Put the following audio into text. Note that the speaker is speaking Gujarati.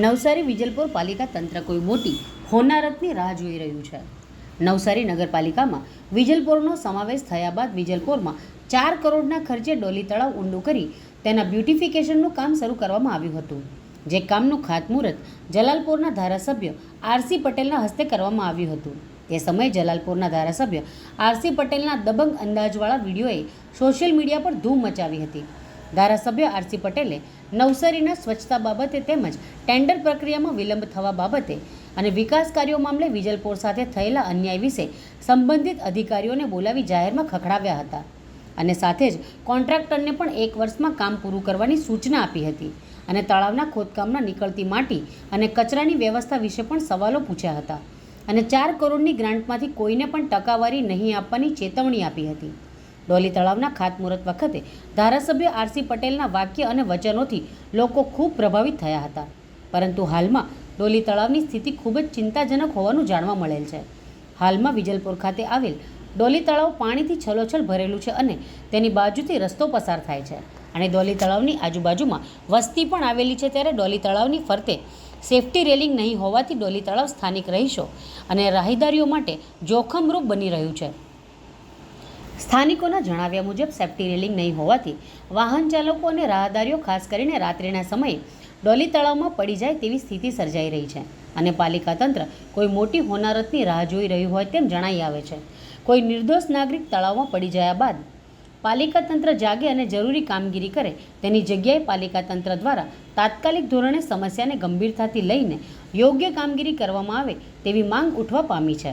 નવસારી વિજલપુર પાલિકા તંત્ર કોઈ મોટી હોનારતની રાહ જોઈ રહ્યું છે. નવસારી નગરપાલિકામાં વિજલપોરનો સમાવેશ થયા બાદ વિજલપોરમાં ચાર કરોડના ખર્ચે ડોલી તળાવ ઊંડું કરી તેના બ્યુટિફિકેશનનું કામ શરૂ કરવામાં આવ્યું હતું, જે કામનું ખાતમુહૂર્ત જલાલપોરના ધારાસભ્ય આરસી પટેલના હસ્તે કરવામાં આવ્યું હતું. તે સમયે જલાલપુરના ધારાસભ્ય આરસી પટેલના દબંગ અંદાજવાળા વિડીયોએ સોશિયલ મીડિયા પર ધૂમ મચાવી હતી. ધારાસભ્ય આરસી પટેલે નવસારીના સ્વચ્છતા બાબતે તેમજ ટેન્ડર પ્રક્રિયામાં વિલંબ થવા બાબતે અને વિકાસ કાર્યો મામલે વિજલપોર સાથે થયેલા અન્યાય વિશે સંબંધિત અધિકારીઓને બોલાવી જાહેરમાં ખખડાવ્યા હતા અને સાથે જ કોન્ટ્રાક્ટરને પણ એક વર્ષમાં કામ પૂરું કરવાની સૂચના આપી હતી અને તળાવના ખોદકામના નીકળતી માટી અને કચરાની વ્યવસ્થા વિશે પણ સવાલો પૂછ્યા હતા. અને ચાર કરોડની ગ્રાન્ટમાંથી કોઈને પણ ટકાવારી નહીં આપવાની ચેતવણી આપી હતી. ડોલી તળાવના ખાતમુહૂર્ત વખતે ધારાસભ્ય આરસી પટેલના વાક્ય અને વચનોથી લોકો ખૂબ પ્રભાવિત થયા હતા. પરંતુ હાલમાં ડોલી તળાવની સ્થિતિ ખૂબ જ ચિંતાજનક હોવાનું જાણવા મળેલ છે. હાલમાં વિજલપુર ખાતે આવેલ ડોલી તળાવ પાણીથી છલોછલ ભરેલું છે અને તેની બાજુથી રસ્તો પસાર થાય છે. અને ડોલી તળાવની આજુબાજુમાં વસ્તી પણ આવેલી છે ત્યારે ડોલી તળાવની ફરતે સેફટી રેલિંગ નહીં હોવાથી ડોલી તળાવ સ્થાનિક રહીશો અને રાહદારીઓ માટે જોખમરૂપ બની રહ્યું છે. સ્થાનિકોના જણાવ્યા મુજબ સેફ્ટી રેલિંગ નહીં હોવાથી વાહન ચાલકો અને રાહદારીઓ ખાસ કરીને રાત્રિના સમયે ડોલી તળાવમાં પડી જાય તેવી સ્થિતિ સર્જાઈ રહી છે અને પાલિકા તંત્ર કોઈ મોટી હોનારતની રાહ જોઈ રહ્યું હોય તેમ જણાઈ આવે છે. કોઈ નિર્દોષ નાગરિક તળાવમાં પડી ગયા બાદ પાલિકા તંત્ર જાગે અને જરૂરી કામગીરી કરે તેની જગ્યાએ પાલિકા તંત્ર દ્વારા તાત્કાલિક ધોરણે સમસ્યાને ગંભીરતાથી લઈને યોગ્ય કામગીરી કરવામાં આવે તેવી માંગ ઉઠવા પામી છે.